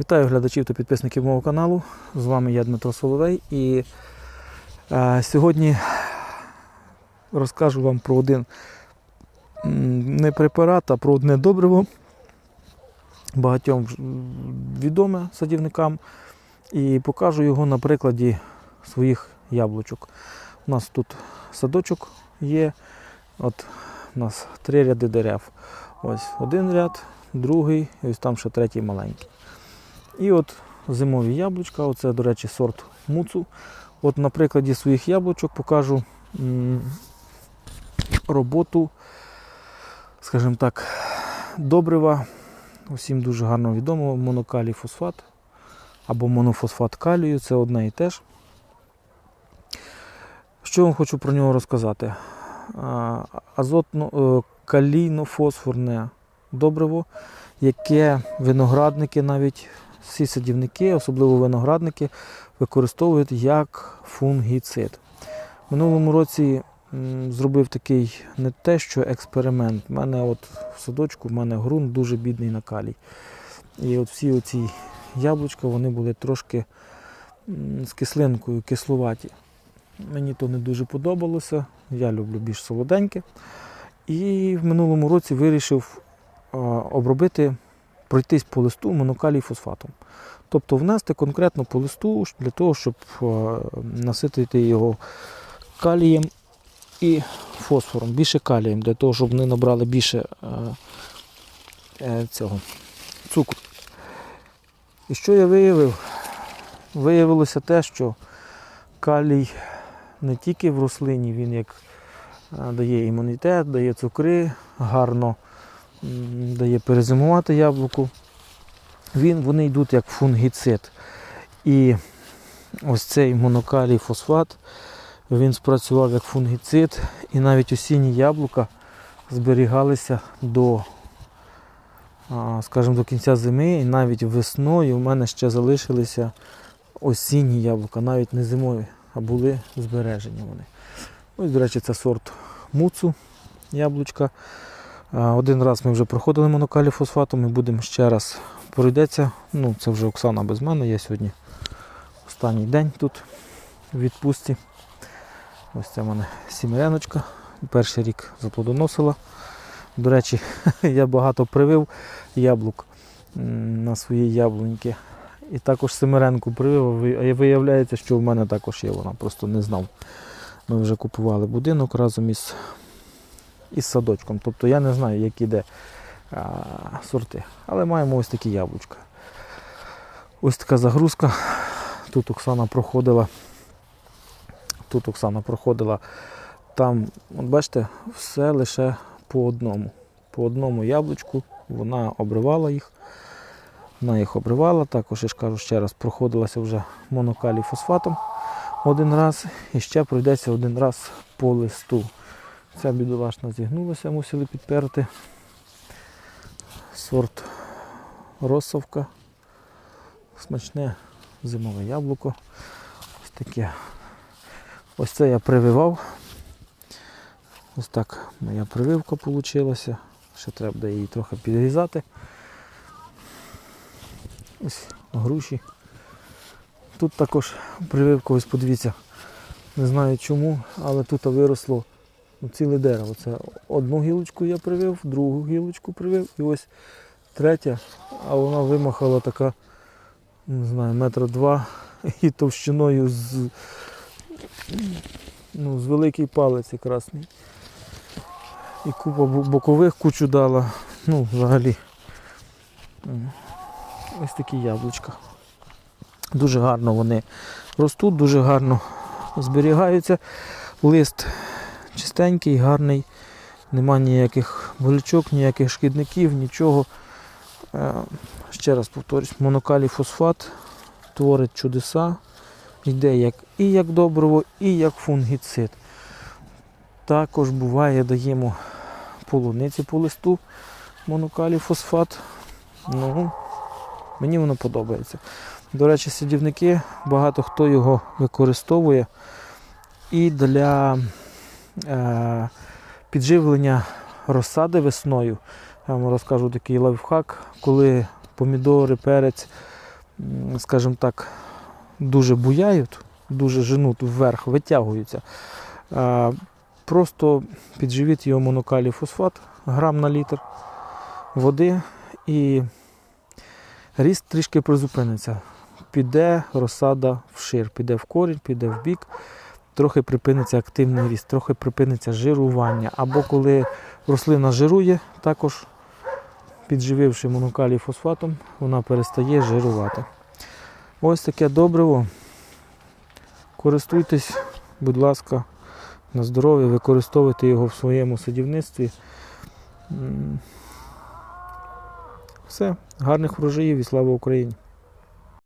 Вітаю глядачів та підписників мого каналу. З вами я Дмитро Соловей і е, сьогодні розкажу вам про один не препарат, а про одне добриво багатьом відоме садівникам і покажу його на прикладі своїх яблучок. У нас тут садочок є, от у нас три ряди дерев. Ось один ряд, другий, і ось там ще третій маленький. І от зимові яблучка, оце, до речі, сорт муцу. От на прикладі своїх яблучок покажу роботу, скажімо так, добрива. Усім дуже гарно відомо, монокалій фосфат або монофосфат калію, це одне і те ж. Що вам хочу про нього розказати? Азотно, е, калійно-фосфорне добриво, яке виноградники навіть всі садівники, особливо виноградники, використовують як фунгіцид. Минулому році зробив такий не те, що експеримент. У мене от в садочку в мене ґрунт дуже бідний на калій. І от всі оці яблучка вони були трошки з кислинкою, кисловаті. Мені то не дуже подобалося. Я люблю більш солоденьке. І в минулому році вирішив обробити пройтись по листу монокалій фосфатом. Тобто внести конкретно по листу для того, щоб е, наситити його калієм і фосфором, більше калієм, для того, щоб вони набрали більше е, е, цього цукру. І що я виявив? Виявилося те, що калій не тільки в рослині, він як дає імунітет, дає цукри, гарно дає перезимувати яблуку. Він, вони йдуть як фунгіцид. І ось цей монокалій фосфат, він спрацював як фунгіцид, і навіть осінні яблука зберігалися до, скажімо, до кінця зими, і навіть весною в мене ще залишилися осінні яблука, навіть не зимові, а були збережені вони. Ось, до речі, це сорт муцу яблучка. Один раз ми вже проходили монокалій фосфатом і будемо ще раз пройдеться. Ну, це вже Оксана без мене. Я сьогодні останній день тут в відпустці. Ось це в мене сімереночка. Перший рік заплодоносила. До речі, я багато привив яблук на свої яблуньки. І також семеренку привив, а виявляється, що в мене також є вона, просто не знав. Ми вже купували будинок разом із, із садочком. Тобто я не знаю, які де а, сорти. Але маємо ось такі яблучка. Ось така загрузка. Тут Оксана проходила. Тут Оксана проходила. Там, от бачите, все лише по одному. По одному яблучку вона обривала їх. Вона їх обривала. Також, я ж кажу ще раз, проходилася вже монокалій фосфатом один раз і ще пройдеться один раз по листу. Ця бідолашна зігнулася, мусили підперти сорт Росовка. Смачне зимове яблуко. Ось таке. Ось це я прививав. Ось так моя прививка вийшла. Ще треба її трохи підрізати. Ось груші. Тут також прививка, ось подивіться. Не знаю чому, але тут виросло ціле дерево. Це одну гілочку я привив, другу гілочку привив і ось третя, а вона вимахала така, не знаю, метра два і товщиною з, ну, з великий палець красний. І купа бокових кучу дала. Ну, взагалі. Ось такі яблучка. Дуже гарно вони ростуть, дуже гарно зберігаються. Лист чистенький, гарний, нема ніяких болячок, ніяких шкідників, нічого. Е, Ще раз повторюсь, монокалій фосфат творить чудеса, йде як, і як добриво, і як фунгіцид. Також буває, даємо полуниці по листу, монокалій фосфат. Ну, мені воно подобається. До речі, садівники, багато хто його використовує і для підживлення розсади весною. Я вам розкажу такий лайфхак, коли помідори, перець скажімо так, дуже буяють, дуже женуть вверх, витягуються. Просто підживіть його монокалій фосфат грам на літр води і ріст трішки призупиниться. Піде розсада вшир, піде в корінь, піде в бік, трохи припиниться активний ріст, трохи припиниться жирування. Або коли рослина жирує, також піджививши монокалій фосфатом, вона перестає жирувати. Ось таке добриво. Користуйтесь, будь ласка, на здоров'я, використовуйте його в своєму садівництві. Все, гарних врожаїв і слава Україні!